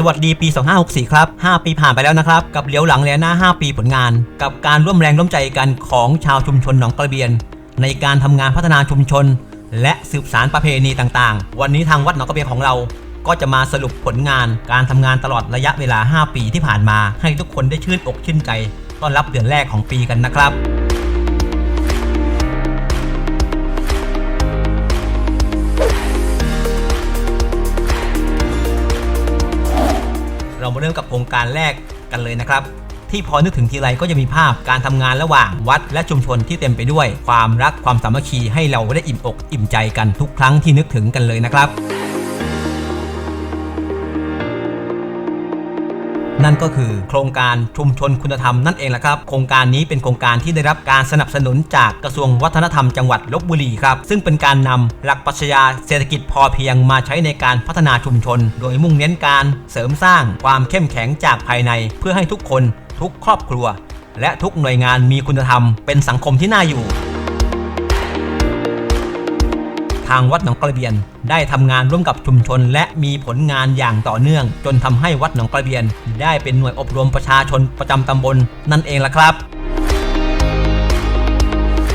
สวัสดีปี 2564 ครับ 5 ปีผ่านไปแล้วนะครับ กับเลี้ยวหลังแลหน้า 5 ปีผลงาน กับการร่วมแรงร่วมใจกันของชาวชุมชนหนองกระเบียน ในการทำงานพัฒนาชุมชน และสืบสารประเพณีต่างๆ วันนี้ทางวัดหนองกระเบียนของเรา ก็จะมาสรุปผลงานการทำงานตลอดระยะเวลา 5 ปีที่ผ่านมา ให้ทุกคนได้ชื่นอกชื่นใจ ต้อนรับเดือนแรกของปีกันนะครับ เรามาเริ่มกับโครงการแรกกันเลยนะครับ ที่พอนึกถึงทีไรก็จะมีภาพการทำงานระหว่างวัดและชุมชนที่เต็มไปด้วย ความรักความสามัคคีให้เราได้อิ่มอกอิ่มใจกันทุกครั้งที่นึกถึงกันเลยนะครับ นั่นก็คือโครงการชุมชนคุณธรรมนั่นเองแหละครับ โครงการนี้เป็นโครงการที่ได้รับการสนับสนุนจากกระทรวงวัฒนธรรมจังหวัดลบบุรีครับ ซึ่งเป็นการนำหลักปรัชญาเศรษฐกิจพอเพียงมาใช้ในการพัฒนาชุมชน โดยมุ่งเน้นการเสริมสร้างความเข้มแข็งจากภายใน เพื่อให้ทุกคน ทุกครอบครัว และทุกหน่วยงานมีคุณธรรม เป็นสังคมที่น่าอยู่ ทางวัดหนองกระเบียน ได้ทำงานร่วมกับชุมชน และมีผลงานอย่างต่อเนื่อง จนทำให้วัดหนองกระเบียน ได้เป็นหน่วยอบรมประชาชนประจำตำบลนั่นเองล่ะครับ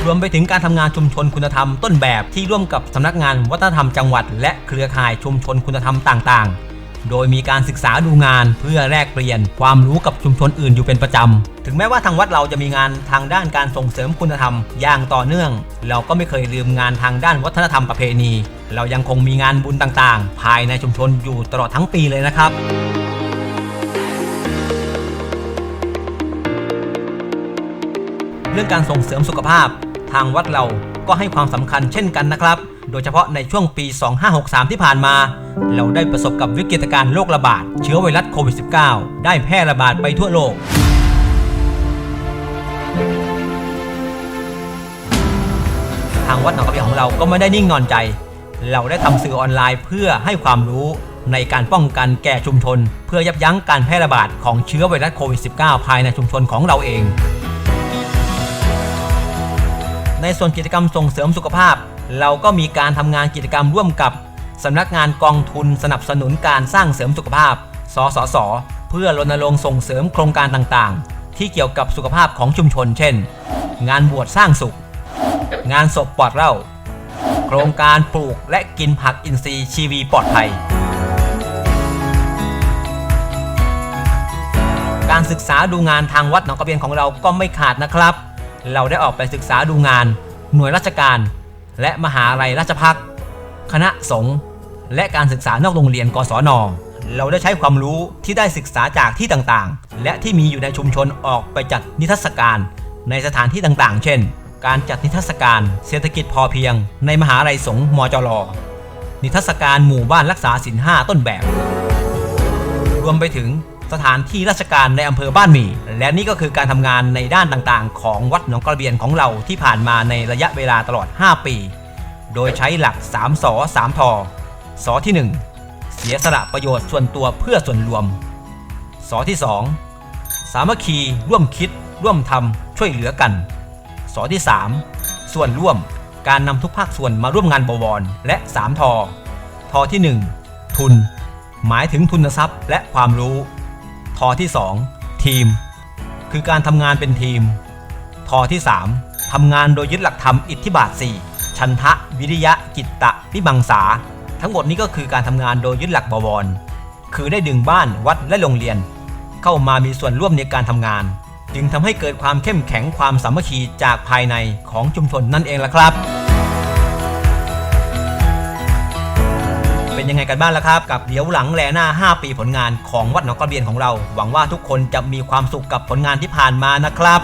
รวมไปถึงการทำงานชุมชนคุณธรรมต้นแบบที่ร่วมกับสำนักงานวัฒนธรรมจังหวัด และเครือข่ายชุมชนคุณธรรมต่างๆ โดยมีการศึกษาดูงานเพื่อแลกเปลี่ยนความรู้กับชุมชนอื่นอยู่เป็นประจำ ถึงแม้ว่าทางวัดเราจะมีงานทางด้านการส่งเสริมคุณธรรมอย่างต่อเนื่อง เราก็ไม่เคยลืมงานทางด้านวัฒนธรรมประเพณี เรายังคงมีงานบุญต่างๆ ภายในชุมชนอยู่ตลอดทั้งปีเลยนะครับเรื่องการส่งเสริมสุขภาพ ทางวัดเราก็ให้ความสำคัญเช่นกันนะครับ โดยเฉพาะในช่วงปี 2563 ที่ผ่านมา เราได้ประสบกับวิกฤตการณ์โรคระบาด เชื้อไวรัสโควิด -19 ได้แพร่ระบาดไปทั่วโลก ทางวัดหนองกระเบียของเราก็ไม่ได้นิ่งนอนใจ เราได้ทำสื่อออนไลน์เพื่อให้ความรู้ในการป้องกันแก่ชุมชน เพื่อยับยั้งการแพร่ระบาดของเชื้อไวรัสโควิด -19 ภายในชุมชนของเราเอง ในส่วนกิจกรรมส่งเสริมสุขภาพ เราก็มีการทำงานกิจกรรมร่วมกับสำนักงานกองทุนสนับสนุนการสร้างเสริมสุขภาพ สสส เพื่อรณรงค์ส่งเสริมโครงการต่างๆ ที่เกี่ยวกับสุขภาพของชุมชน เช่น งานบวชสร้างสุข งานศพปลอดเหล้า โครงการปลูกและกินผักอินทรีย์ชีวีปลอดภัย การศึกษาดูงานทางวัดหนองกระเบียนของเราก็ไม่ขาดนะครับ เราได้ออกไปศึกษาดูงาน หน่วยราชการ และมหาลัยราชพักคณะสงฆ์และการศึกษานอกโรงเรียนกศนเราได้ใช้ความรู้ที่ได้ศึกษาจากที่ต่างๆ และที่มีอยู่ในชุมชนออกไปจัดนิทรรศการในสถานที่ต่างๆ เช่น การจัดนิทรรศการเศรษฐกิจพอเพียง ในมหาลัยสงฆ์มจรนิทรรศการหมู่บ้านรักษาศีลห้าต้นแบบ รวมไปถึง สถานที่ราชการในอำเภอบ้านหมี่ และนี่ก็คือการทำงานในด้านต่างๆ ของวัดหนองกระเบียนของเราที่ผ่านมาในระยะเวลาตลอด 5 ปี โดยใช้หลัก 3สอ3ทอสอที่ 1 เสียสละประโยชน์ส่วนตัวเพื่อส่วนรวมสอที่ 2 สามัคคีร่วมคิด ร่วมทำช่วยเหลือกันสอที่ 3 ส่วนร่วมการนำทุกภาคส่วนมาร่วมงานบวร และ 3 ทอ ทอที่ 1 ทุน หมายถึงทุนทรัพย์และความรู้ อที่ 2 ทีม คือการทำงานเป็นทีม ทอที่ 3ทำงานโดยยึดหลักธรรมอิทธิบาท 4 ชันทะ วิริยะ จิตตะวิบังสา ทั้งหมดนี้ก็คือการทำงานโดยยึดหลักบวร คือได้ดึงบ้านวัดและโรงเรียน เข้ามามีส่วนร่วมในการทำงาน จึงทำให้เกิดความเข้มแข็งความสามัคคีจากภายในของชุมชนนั่นเองล่ะครับ เป็นยังไงกันบ้างล่ะครับ กับเดี๋ยวหลังแลหน้า 5 ปีผลงานของวัดหนองกระเบียนของเรา หวังว่าทุกคนจะมีความสุขกับผลงานที่ผ่านมานะครับ